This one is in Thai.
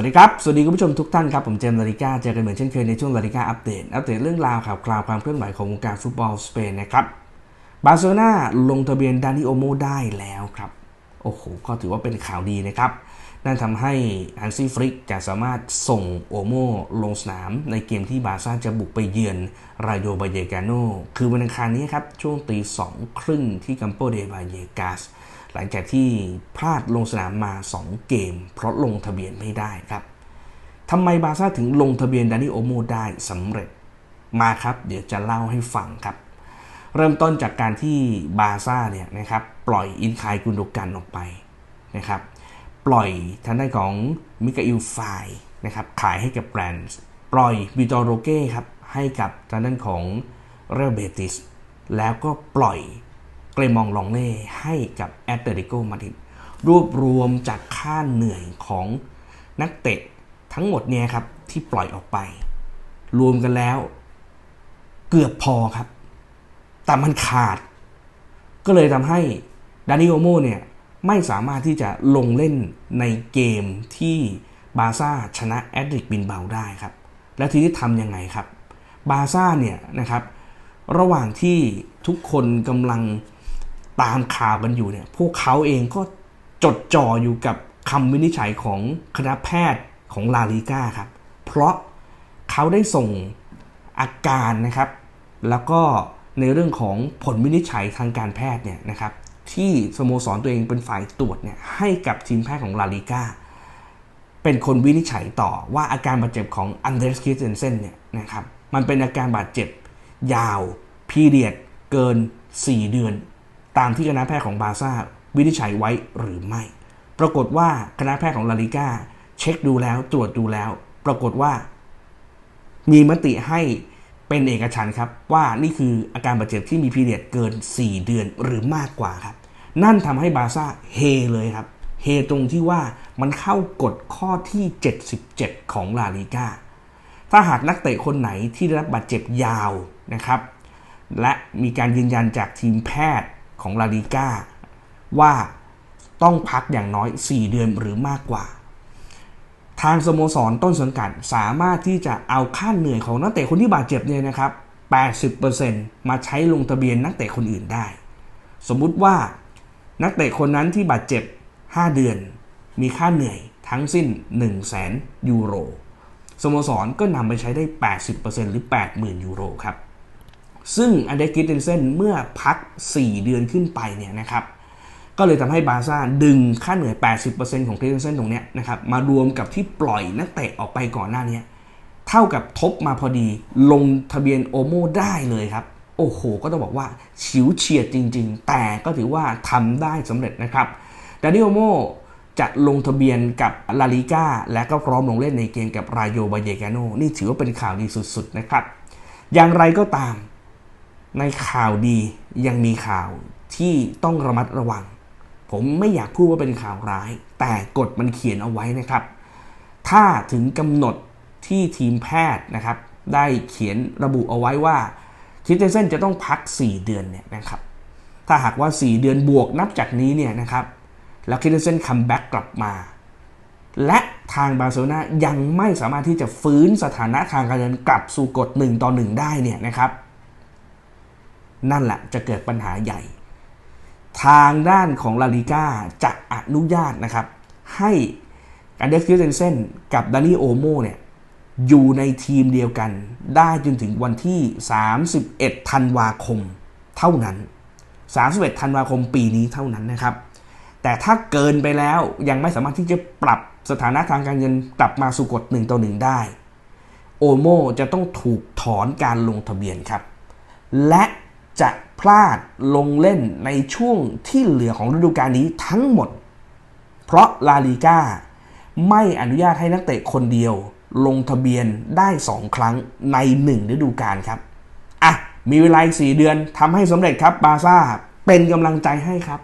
วัสดีครับ สวัสดีคุณผู้ชมทุกท่านครับ ผมเจมส์ลาลิก้า เจอกันเหมือนเช่นเคยในช่วงลาลิก้าอัปเดต อัปเดตเรื่องราวข่าวคราวความเคลื่อนไหวของวงการฟุตบอลสเปนนะครับ บาร์เซโลนาลงทะเบียนดานิโอโมได้แล้วครับ โอ้โห ก็ถือว่าเป็นข่าวดีนะครับ นั่นทำให้ฮันซี่ฟริกจะสามารถส่งโอโมลงสนามในเกมที่บาร์ซ่าจะบุกไปเยือนรายโยบาเยกาโน คือวันอังคารนี้ครับ ช่วงตีสองครึ่งที่กัมโปเดบาเยกาส หลังจากที่พลาดลงสนามมา 2 เกม เพราะลงทะเบียนไม่ได้ครับทำไมบาซ่าถึงลงทะเบียนดานิโอโมได้สำเร็จมาครับ เดี๋ยวจะเล่าให้ฟังครับ เริ่มต้นจากการที่บาซ่าเนี่ยนะครับปล่อยอินคายกุนโดกันออกไปนะครับปล่อยทางด้านของมิกาอิลไฟนะครับขายให้กับแบรนด์ปล่อยวิตอโรเก้ครับให้กับทางด้านของเรอัลเบติสแล้วก็ปล่อย เกรมองลองเล่ให้กับแอตเลติโกมาดริดรวบรวมจากค่าเหนื่อยของนักเตะทั้งหมดเนี่ยครับที่ปล่อยออกไป รวมกันแล้ว เกือบพอครับ แต่มันขาด ก็เลยทำให้ดานิโอโมเนี่ยไม่สามารถที่จะลงเล่นในเกมที่บาซ่าชนะแอดริกบินเบาได้ครับ แล้วทีนี้ทำยังไงครับ บาซ่าเนี่ยนะครับ ระหว่างที่ทุกคนกำลัง ตามข่าวกันอยู่เนี่ยพวกเขาเองก็จดจ่ออยู่กับคำวินิจฉัยของคณะแพทย์ของลาลิก้าครับ เพราะเขาได้ส่งอาการนะครับ แล้วก็ในเรื่องของผลวินิจฉัยทางการแพทย์เนี่ยนะครับ ที่สโมสรตัวเองเป็นฝ่ายตรวจเนี่ยให้กับทีมแพทย์ของลาลิก้าเป็นคนวินิจฉัยต่อว่าอาการบาดเจ็บของอันเดรสคิสเซนเซนเนี่ยนะครับมันเป็นอาการบาดเจ็บยาวพีเรียดเกิน 4 เดือน ตามที่คณะแพทย์ของบาซ่าวินิจฉัยไว้หรือไม่ ปรากฏว่าคณะแพทย์ของลาลิก้าเช็คดูแล้วตรวจดูแล้ว ปรากฏว่า มีมติให้เป็นเอกฉันครับว่านี่คืออาการบาดเจ็บที่มีพีเรียดเกิน 4 เดือนหรือมากกว่าครับ นั่นทำให้บาซ่าเฮเลยครับเฮตรงที่ว่ามันเข้ากฎข้อที่ 77 ของลาลิก้าถ้าหากนักเตะคนไหนที่ได้รับบาดเจ็บยาวนะครับ และมีการยืนยันจากทีมแพทย์ ของลาลิก้าว่าต้องพักอย่างน้อย 4 เดือนหรือมากกว่า ทางสโมสรต้นสังกัดสามารถที่จะเอาค่าเหนื่อยของนักเตะคนที่บาดเจ็บเนี่ยนะครับ 80%มาใช้ลงทะเบียนนักเตะคนอื่นได้ สมมุติว่านักเตะคนนั้นที่บาดเจ็บ 5 เดือน มีค่าเหนื่อยทั้งสิ้น 1 0 0 0 0แสนยูโรสโมสรก็นำไปใช้ได้ 80%หรือ 80,000 ยูโรครับ ซึ่งอันเดรกิสเทนเซนเมื่อพัก 4 เดือนขึ้นไปเนี่ยนะครับก็เลยทำให้บาซ่าดึงค่าเหนื่อย 80%ของคริสเทนเซนตรงเนี้ยนะครับมารวมกับที่ปล่อยนักเตะออกไปก่อนหน้านี้ เท่ากับทบมาพอดีลงทะเบียนโอโมได้เลยครับ โอ้โห ก็ต้องบอกว่าฉิวเฉียดจริง ๆ แต่ก็ถือว่าทำได้สำเร็จนะครับดานิโอโมจะลงทะเบียนกับลาลิก้าและก็พร้อมลงเล่นในเกมกับรายโยบาเยกาโนนี่ถือว่าเป็นข่าวดีสุดๆนะครับอย่างไรก็ตาม ในข่าวดียังมีข่าวที่ต้องระมัดระวัง ผมไม่อยากพูดว่าเป็นข่าวร้าย แต่กฎมันเขียนเอาไว้นะครับ ถ้าถึงกำหนดที่ทีมแพทย์นะครับ ได้เขียนระบุเอาไว้ว่าคิสเทนเซนจะต้องพัก 4 เดือนเนี่ยนะครับ ถ้าหากว่า 4 เดือนบวกนับจากนี้เนี่ยนะครับ แล้วคิสเทนเซนคัมแบ็กกลับมา และทางบาร์เซโลนายังไม่สามารถที่จะฟื้นสถานะทางการเงินกลับสู่กฎ1ต่อ1ได้เนี่ยนะครับ นั่นแหละจะเกิดปัญหาใหญ่ ทางด้านของลาลิก้าจะอนุญาตนะครับ ให้การเดสคิสเซนเซนกับดานิโอโมเนี่ยอยู่ในทีมเดียวกัน ได้จนถึงวันที่ 31 ธันวาคมเท่านั้น 31 ธันวาคมปีนี้เท่านั้นนะครับ แต่ถ้าเกินไปแล้วยังไม่สามารถที่จะปรับสถานะทางการเงินกลับมาสู่กฎ1ต่อ1ได้ โอโมจะต้องถูกถอนการลงทะเบียนครับ และ จะพลาดลงเล่นในช่วงที่เหลือของฤดูกาลนี้ทั้งหมด เพราะลาลีกาไม่อนุญาตให้นักเตะคนเดียว ลงทะเบียนได้ 2 ครั้งใน 1 ฤดูกาลครับอะมีเวลาอีก4เดือนทำให้สำเร็จครับบาซ่าเป็นกำลังใจให้ครับ